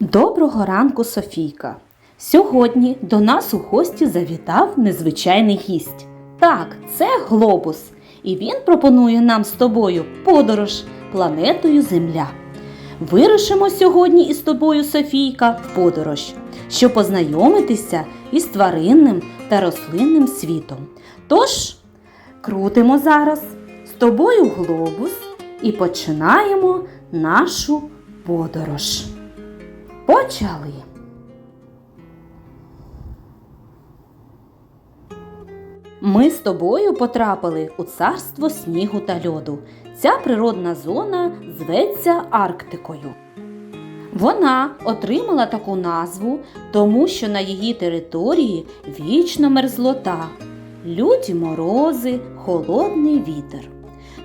Доброго ранку, Софійка. Сьогодні до нас у гості завітав незвичайний гість. Так, це глобус, і він пропонує нам з тобою подорож планетою Земля. Вирушимо сьогодні із тобою, Софійка, в подорож, щоб познайомитися із тваринним та рослинним світом. Тож, крутимо зараз з тобою глобус і починаємо нашу подорож. Почали. Ми з тобою потрапили у царство снігу та льоду. Ця природна зона зветься Арктикою. Вона отримала таку назву, тому що на її території вічно мерзлота, люті морози, холодний вітер.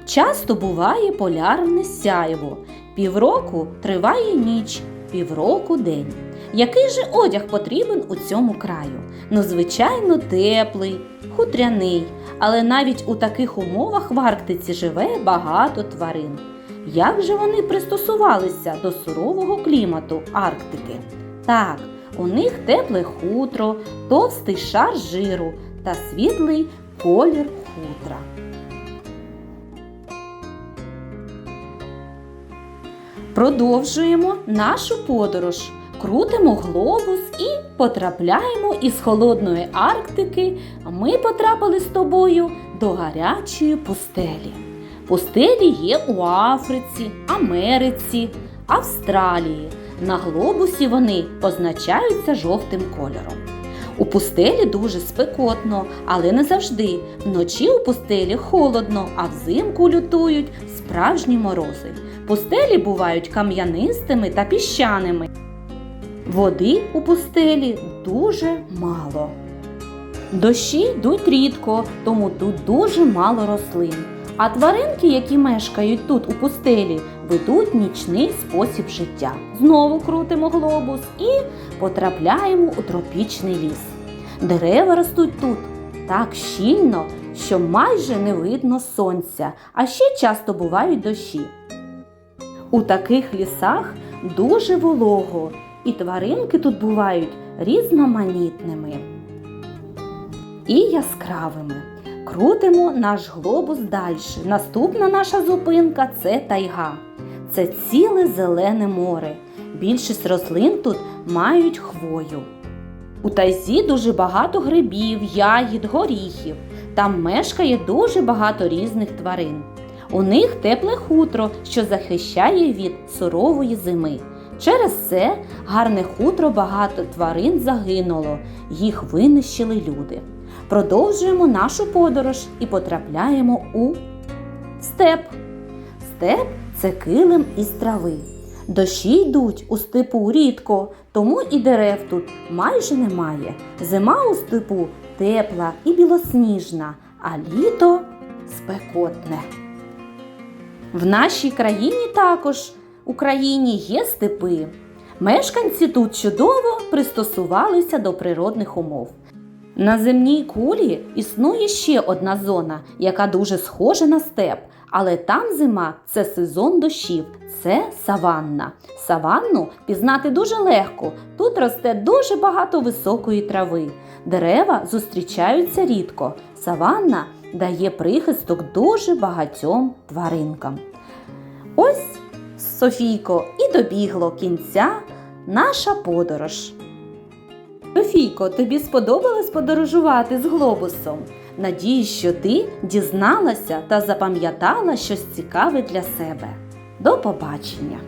Часто буває полярне сяйво. Півроку триває ніч, півроку день. Який же одяг потрібен у цьому краю? Ну, звичайно, теплий, хутряний, але навіть у таких умовах в Арктиці живе багато тварин. Як же вони пристосувалися до сурового клімату Арктики? Так, у них тепле хутро, товстий шар жиру та світлий колір хутра. Продовжуємо нашу подорож. Крутимо глобус і потрапляємо із холодної Арктики. Ми потрапили з тобою до гарячої пустелі. Пустелі є у Африці, Америці, Австралії. На глобусі вони позначаються жовтим кольором. У пустелі дуже спекотно, але не завжди. Вночі у пустелі холодно, а взимку лютують справжні морози. Пустелі бувають кам'янистими та піщаними. Води у пустелі дуже мало. Дощі йдуть рідко, тому тут дуже мало рослин. А тваринки, які мешкають тут у пустелі, ведуть нічний спосіб життя. Знову крутимо глобус і потрапляємо у тропічний ліс. Дерева ростуть тут так щільно, що майже не видно сонця, а ще часто бувають дощі. У таких лісах дуже волого, і тваринки тут бувають різноманітними і яскравими. Крутимо наш глобус далі. Наступна наша зупинка це тайга. Це ціле зелене море. Більшість рослин тут мають хвою. У тайзі дуже багато грибів, ягід, горіхів. Там мешкає дуже багато різних тварин. У них тепле хутро, що захищає від сурової зими. Через це гарне хутро багато тварин загинуло, їх винищили люди. Продовжуємо нашу подорож і потрапляємо у степ. Степ це килим із трави. Дощі йдуть у степу рідко, тому і дерев тут майже немає. Зима у степу тепла і білосніжна, а літо спекотне. В нашій країні також Україні є степи. Мешканці тут чудово пристосувалися до природних умов. На земній кулі існує ще одна зона, яка дуже схожа на степ, але там зима це сезон дощів, це саванна. Саванну пізнати дуже легко. Тут росте дуже багато високої трави. Дерева зустрічаються рідко. Саванна дає прихисток дуже багатьом тваринкам. Ось, Софійко, і добігло кінця наша подорож. Софійко, тобі сподобалось подорожувати з глобусом? Надіюсь, що ти дізналася та запам'ятала щось цікаве для себе. До побачення!